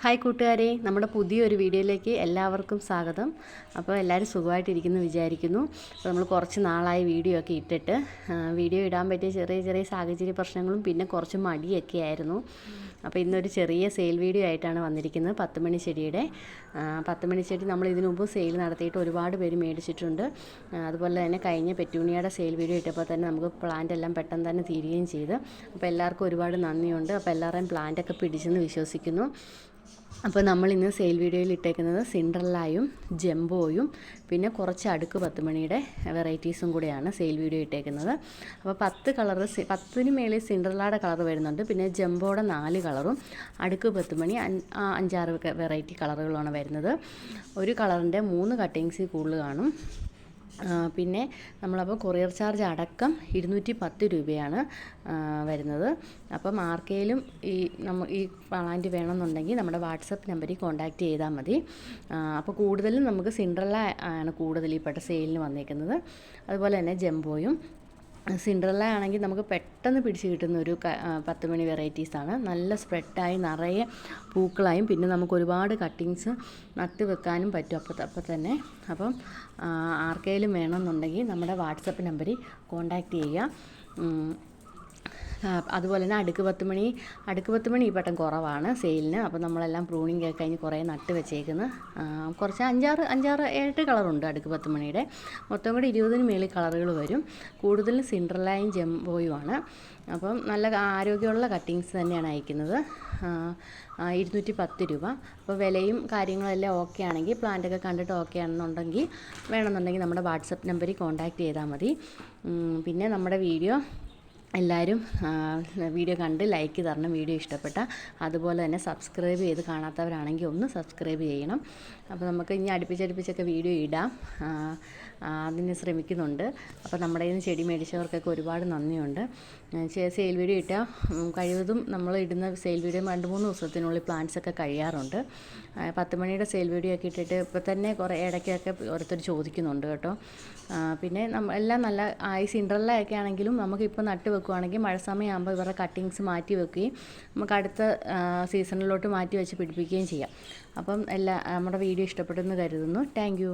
Hi കൂട്ടുകാരെ നമ്മുടെ പുതിയൊരു വീഡിയോയിലേക്ക് എല്ലാവർക്കും സ്വാഗതം. അപ്പോൾ എല്ലാവരും സുഖമായിട്ടിരിക്കുന്നു വിചാരിക്കുന്നു. അപ്പോൾ നമ്മൾ കുറച്ച് നാളായി വീഡിയോ ഒക്കെ ഇട്ടിട്ട് വീഡിയോ ഇടാൻ പറ്റിയ ചെറിയ ചെറിയ സാഹചര്യ പ്രശ്നങ്ങളും പിന്നെ കുറച്ച് മടിയൊക്കെ ആയിരുന്നു. അപ്പോൾ ഇന്നൊരു ചെറിയ സെയിൽ വീഡിയോ ആയിട്ടാണ് വന്നിരിക്കുന്നത് പത്ത് മണി ചെടിയുടെ. പത്ത് മണി ചെടി നമ്മൾ ഇതിനു മുമ്പ് സെയിൽ നടത്തിയിട്ട് ഒരുപാട് പേര് മേടിച്ചിട്ടുണ്ട്. അതുപോലെ തന്നെ കഴിഞ്ഞ പെറ്റൂണിയുടെ സെയിൽ വീഡിയോ ഇട്ടപ്പോൾ തന്നെ നമുക്ക് പ്ലാന്റ് എല്ലാം പെട്ടെന്ന് തന്നെ തീരുകയും ചെയ്ത്. അപ്പോൾ എല്ലാവർക്കും ഒരുപാട് നന്ദിയുണ്ട്. അപ്പോൾ എല്ലാവരെയും പ്ലാന്റ് ഒക്കെ പിടിച്ചെന്ന് വിശ്വസിക്കുന്നു. അപ്പോൾ നമ്മൾ ഇന്ന് സെയിൽ വീഡിയോയിൽ ഇട്ടേക്കുന്നത് സിൻഡ്രല്ലായും ജംബോയും പിന്നെ കുറച്ച് അടുക്ക് പത്ത് മണിയുടെ വെറൈറ്റീസും കൂടെയാണ് സെയിൽ വീഡിയോ ഇട്ടേക്കുന്നത്. അപ്പോൾ പത്ത് കളർ പത്തിന് മേളിൽ സിൻഡ്രല്ലയുടെ കളർ വരുന്നുണ്ട്. പിന്നെ ജംബോയുടെ നാല് കളറും അടുക്ക് പത്ത് മണി അഞ്ചാറ് വെറൈറ്റി കളറുകളാണ് വരുന്നത്. ഒരു കളറിന്റെ മൂന്ന് കട്ടിങ്സ് കൂടുതൽ കാണും. പിന്നെ നമ്മളപ്പോൾ കൊറിയർ ചാർജ് അടക്കം ഇരുന്നൂറ്റി പത്ത് രൂപയാണ് വരുന്നത്. അപ്പം ആർക്കെങ്കിലും ഈ നമ്മ ഈ പ്ലാന്റ് വേണമെന്നുണ്ടെങ്കിൽ നമ്മുടെ വാട്സപ്പ് നമ്പറിൽ കോൺടാക്റ്റ് ചെയ്താൽ മതി. അപ്പോൾ കൂടുതലും നമുക്ക് സിൻഡ്രല്ല ആണ് കൂടുതൽ ഈ പെട്ട സെയിലിന് വന്നേക്കുന്നത്. അതുപോലെ തന്നെ ജംബോയും സിൻഡ്രല്ല ആണെങ്കിൽ നമുക്ക് പെട്ടെന്ന് പിടിച്ച് കിട്ടുന്ന ഒരു പത്ത് മണി വെറൈറ്റീസാണ്. നല്ല സ്പ്രെഡായി നിറയെ പൂക്കളായും പിന്നെ നമുക്ക് ഒരുപാട് കട്ടിങ്സ് നട്ട് വെക്കാനും പറ്റും അപ്പോൾ അപ്പോൾ തന്നെ. അപ്പം ആർക്കെങ്കിലും വേണമെന്നുണ്ടെങ്കിൽ നമ്മുടെ വാട്സപ്പ് നമ്പറിൽ കോൺടാക്റ്റ് ചെയ്യുക. അതുപോലെ തന്നെ അടുക്ക് പത്ത് മണി അടുക്ക് പത്ത് മണി ഈ പട്ടം കുറവാണ് സെയിലിന്. അപ്പോൾ നമ്മളെല്ലാം പ്രൂണിങ് ഒക്കെ കഴിഞ്ഞ് കുറേ നട്ട് വെച്ചേക്കുന്നു. കുറച്ച് അഞ്ചാറ് അഞ്ചാറ് ഏഴ് കളറുണ്ട് അടുക്ക് പത്ത് മണിയുടെ. മൊത്തം കൂടി ഇരുപതിന് മേളിൽ കളറുകൾ വരും. കൂടുതലും സിൻഡ്രലയും ജംബോയുമാണ് അപ്പം നല്ല ആരോഗ്യമുള്ള കട്ടിങ്സ് തന്നെയാണ് അയക്കുന്നത്. ഇരുന്നൂറ്റി പത്ത് രൂപ. അപ്പോൾ വിലയും കാര്യങ്ങളെല്ലാം ഓക്കെ ആണെങ്കിൽ പ്ലാന്റൊക്കെ കണ്ടിട്ട് ഓക്കെ ആണെന്നുണ്ടെങ്കിൽ വേണമെന്നുണ്ടെങ്കിൽ നമ്മുടെ വാട്സപ്പ് നമ്പറിൽ കോൺടാക്റ്റ് ചെയ്താൽ മതി. പിന്നെ നമ്മുടെ വീഡിയോ എല്ലാവരും വീഡിയോ കണ്ട് ലൈക്ക് തരണം വീഡിയോ ഇഷ്ടപ്പെട്ട. അതുപോലെ തന്നെ സബ്സ്ക്രൈബ് ചെയ്ത് കാണാത്തവരാണെങ്കിൽ ഒന്ന് സബ്സ്ക്രൈബ് ചെയ്യണം. അപ്പോൾ നമുക്ക് ഇനി അടുപ്പിച്ചടുപ്പിച്ചൊക്കെ വീഡിയോ ഇടാം. അതിന് ശ്രമിക്കുന്നുണ്ട്. അപ്പോൾ നമ്മുടെ കയ്യിൽ നിന്ന് ചെടി മേടിച്ചവർക്കൊക്കെ ഒരുപാട് നന്ദിയുണ്ട്. സെയിൽ വീഡിയോ ഇട്ടാൽ കഴിവതും നമ്മൾ ഇടുന്ന സെയിൽ വീഡിയോ രണ്ട് മൂന്ന് ദിവസത്തിനുള്ളിൽ പ്ലാന്റ്സ് ഒക്കെ കഴിയാറുണ്ട്. പത്ത് മണിയുടെ സെയിൽ വീഡിയോ ഒക്കെ ഇട്ടിട്ട് ഇപ്പോൾ തന്നെ കുറേ ഇടയ്ക്കൊക്കെ ഓരോരുത്തർ ചോദിക്കുന്നുണ്ട് കേട്ടോ. പിന്നെ എല്ലാം നല്ല ഈ സിൻഡ്രല്ല ഒക്കെ ആണെങ്കിലും നമുക്കിപ്പോൾ നട്ട് വെക്കുവാണെങ്കിൽ മഴ സമയമാകുമ്പോൾ ഇവരുടെ കട്ടിങ്സ് മാറ്റി വെക്കുകയും നമുക്ക് അടുത്ത സീസണിലോട്ട് മാറ്റി വെച്ച് പിടിപ്പിക്കുകയും ചെയ്യാം. അപ്പം എല്ലാ നമ്മുടെ വീഡിയോ ഇഷ്ടപ്പെട്ടെന്ന് കരുതുന്നു. താങ്ക്